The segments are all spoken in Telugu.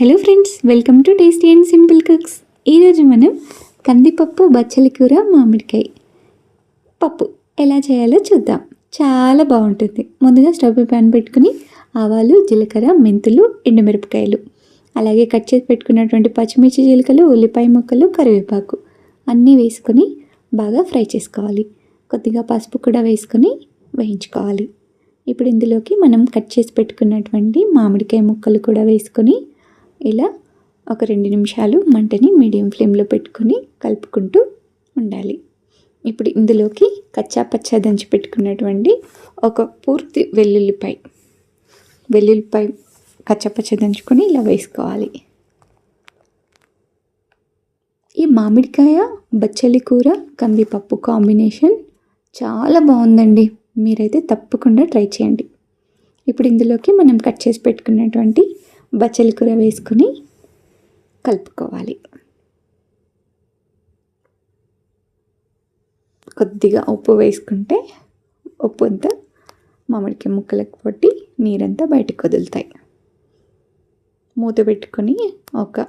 Hello friends welcome to tasty and simple cooks ఈరోజు మనం కందిపప్పు బచ్చలి కూర మామిడికాయ పప్పు ఎలా చేయాలో చూద్దాం. చాలా బాగుంటుంది. ముందుగా స్టవ్ ప్యాన్ పెట్టుకుని ఆవాలు జీలకర్ర మెంతులు ఎండుమిరపకాయలు. అలాగే కట్ చేసి పెట్టుకున్నటువంటి పచ్చిమిర్చి జీలకలు ఉల్లిపాయ ముక్కలు కరివేపాకు అన్నీ వేసుకొని బాగా ఫ్రై చేసుకోవాలి. కొద్దిగా పసుపు కూడా వేసుకొని వేయించుకోవాలి. ఇప్పుడు ఇందులోకి మనం కట్ చేసి పెట్టుకున్నటువంటి మామిడికాయ ముక్కలు కూడా వేసుకొని ఇలా ఒక రెండు నిమిషాలు మంటని మీడియం ఫ్లేమ్లో పెట్టుకొని కలుపుకుంటూ ఉండాలి. ఇప్పుడు ఇందులోకి కచ్చా పచ్చా దంచి పెట్టుకున్నటువంటి ఒక పూర్తి వెల్లుల్లిపాయ. వెల్లుల్లిపాయ కచ్చపచ్చ దంచుకొని ఇలా వేసుకోవాలి. ఈ మామిడికాయ బచ్చలి కూర కందిపప్పు కాంబినేషన్ చాలా బాగుందండి. మీరైతే తప్పకుండా ట్రై చేయండి. ఇప్పుడు ఇందులోకి మనం కట్ చేసి పెట్టుకున్నటువంటి బచ్చలి కూర వేసుకొని కలుపుకోవాలి. కొద్దిగా ఉప్పు వేసుకుంటే ఉప్పు అంతా మామిడికాయ ముక్కలకు పట్టి నీరంతా బయటకు వదులుతాయి. మూత పెట్టుకొని ఒక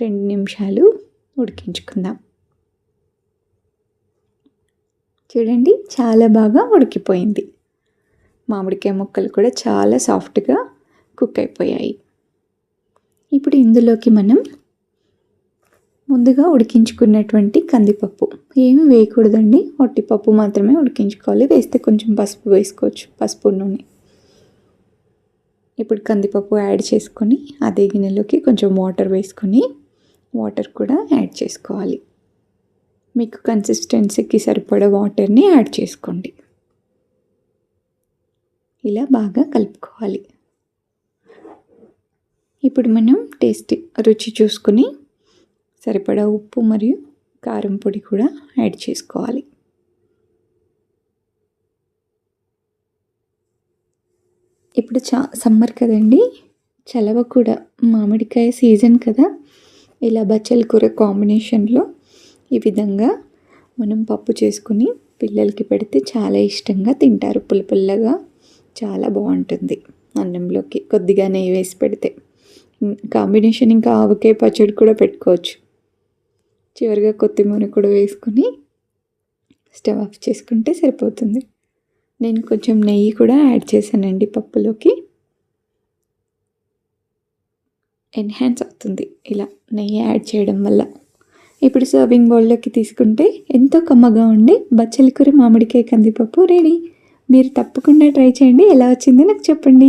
రెండు నిమిషాలు ఉడికించుకుందాం. చూడండి చాలా బాగా ఉడికిపోయింది. మామిడికాయ ముక్కలు కూడా చాలా సాఫ్ట్గా కుక్ అయిపోయాయి ఇప్పుడు ఇందులోకి మనం ముందుగా ఉడికించుకున్నటువంటి కందిపప్పు. ఏమి వేయకూడదండి. పప్పు మాత్రమే ఉడికించుకోవాలి. వేస్తే కొంచెం పసుపు వేసుకోవచ్చు. పసుపు నూనె. ఇప్పుడు కందిపప్పు యాడ్ చేసుకొని అదే గిన్నెలోకి కొంచెం వాటర్ వేసుకొని వాటర్ కూడా యాడ్ చేసుకోవాలి. మీకు కన్సిస్టెన్సీకి సరిపడే వాటర్ని యాడ్ చేసుకోండి. ఇలా బాగా కలుపుకోవాలి. ఇప్పుడు మనం టేస్ట్ రుచి చూసుకుని సరిపడా ఉప్పు మరియు కారం పొడి కూడా యాడ్ చేసుకోవాలి. ఇప్పుడు చా సమ్మర్ కదండి చలవ కూడా మామిడికాయ సీజన్ కదా ఇలా బచ్చల కూర కాంబినేషన్లో ఈ విధంగా మనం పప్పు చేసుకుని పిల్లలకి పెడితే చాలా ఇష్టంగా తింటారు. పుల్ల పుల్లగా చాలా బాగుంటుంది అన్నంలోకి కొద్దిగా నెయ్యి వేసి పెడితే. కాంబినేషన్ ఇంకా ఆవకాయ పచ్చడి కూడా పెట్టుకోవచ్చు. చివరిగా కొత్తిమీర కూడా వేసుకొని స్టవ్ ఆఫ్ చేసుకుంటే సరిపోతుంది. నేను కొంచెం నెయ్యి కూడా యాడ్ చేశానండి పప్పులోకి. ఎన్హాన్స్ అవుతుంది ఇలా నెయ్యి యాడ్ చేయడం వల్ల. ఇప్పుడు సర్వింగ్ బౌల్లోకి తీసుకుంటే ఎంతో కమ్మగా ఉండి బచ్చలి కూర మామిడికాయ కందిపప్పు రెడీ. మీరు తప్పకుండా ట్రై చేయండి. ఎలా వచ్చిందో నాకు చెప్పండి.